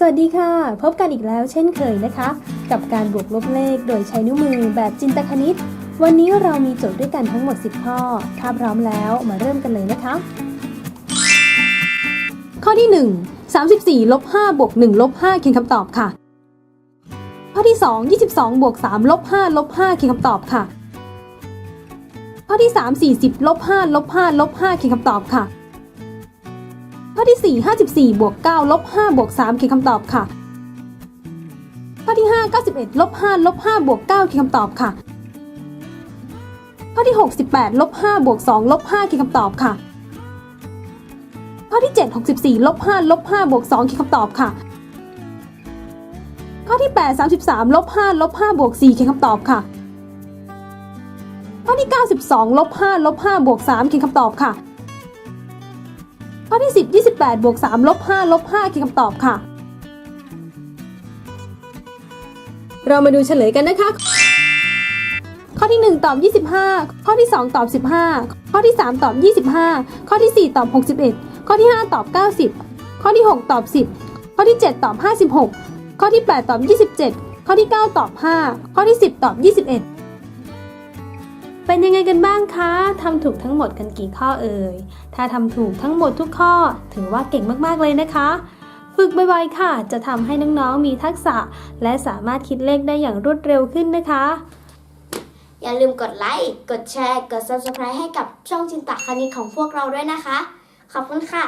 สวัสดีค่ะ พบกันอีกแล้วเช่นเคยนะคะ กับการบวกลบเลขโดยใช้นิ้วมือแบบจินตคณิต วันนี้เรามีโจทย์ด้วยกันทั้งหมด 10 ข้อ ถ้าพร้อมแล้วมาเริ่มกันเลยนะคะ ข้อที่ 1 34ลบ5บวก1ลบ5เขียนคำตอบค่ะ ข้อที่ 2 22บวก3ลบ5ลบ5เขียนคำตอบค่ะ ข้อที่ 3 40ลบ5ลบ5ลบ5เขียนคำตอบค่ะ ข้อที่ 4 54บวก9ลบ5บวก3เขียนคำตอบค่ะ ข้อที่ 5 91ลบ5ลบ5บวก9เขียนคำตอบค่ะ ข้อที่ 68ลบ5บวก2ลบ5เขียนคำตอบค่ะ ข้อที่ 7 64ลบ5ลบ5บวก2เขียนคำตอบค่ะ ข้อที่ 8 33ลบ5ลบ5บวก4เขียนคำตอบค่ะ ข้อที่ 92ลบ5ลบ5บวก3เขียนคำตอบค่ะ ข้อที่ 10 28บวก3ลบ5ลบ5คือคำตอบค่ะ เรามาดูเฉลยกันนะคะ ข้อที่ 1 ตอบ 25 ข้อที่ 2 ตอบ 15 ข้อที่ 3 ตอบ 25 ข้อที่ 4 ตอบ 61 ข้อที่ 5 ตอบ 90 ข้อที่ 6 ตอบ 10 ข้อที่ 7 ตอบ 56 ข้อที่ 8 ตอบ 27 ข้อที่ 9 ตอบ 5 ข้อที่ 10 ตอบ 21 เป็นยังไงกันบ้างคะทำถูกทั้งหมดกันกี่ข้อเอ่ย ถ้าทำถูกทั้งหมดทุกข้อ ถือว่าเก่งมากๆเลยนะคะ ฝึกบ่อยๆค่ะ จะทำให้น้องๆมีทักษะ และสามารถคิดเลขได้อย่างรวดเร็วขึ้นนะคะ อย่าลืมกดไลค์ กดแชร์ กด subscribe ให้กับช่องจินตะคณิตของพวกเราด้วยนะคะ ขอบคุณค่ะ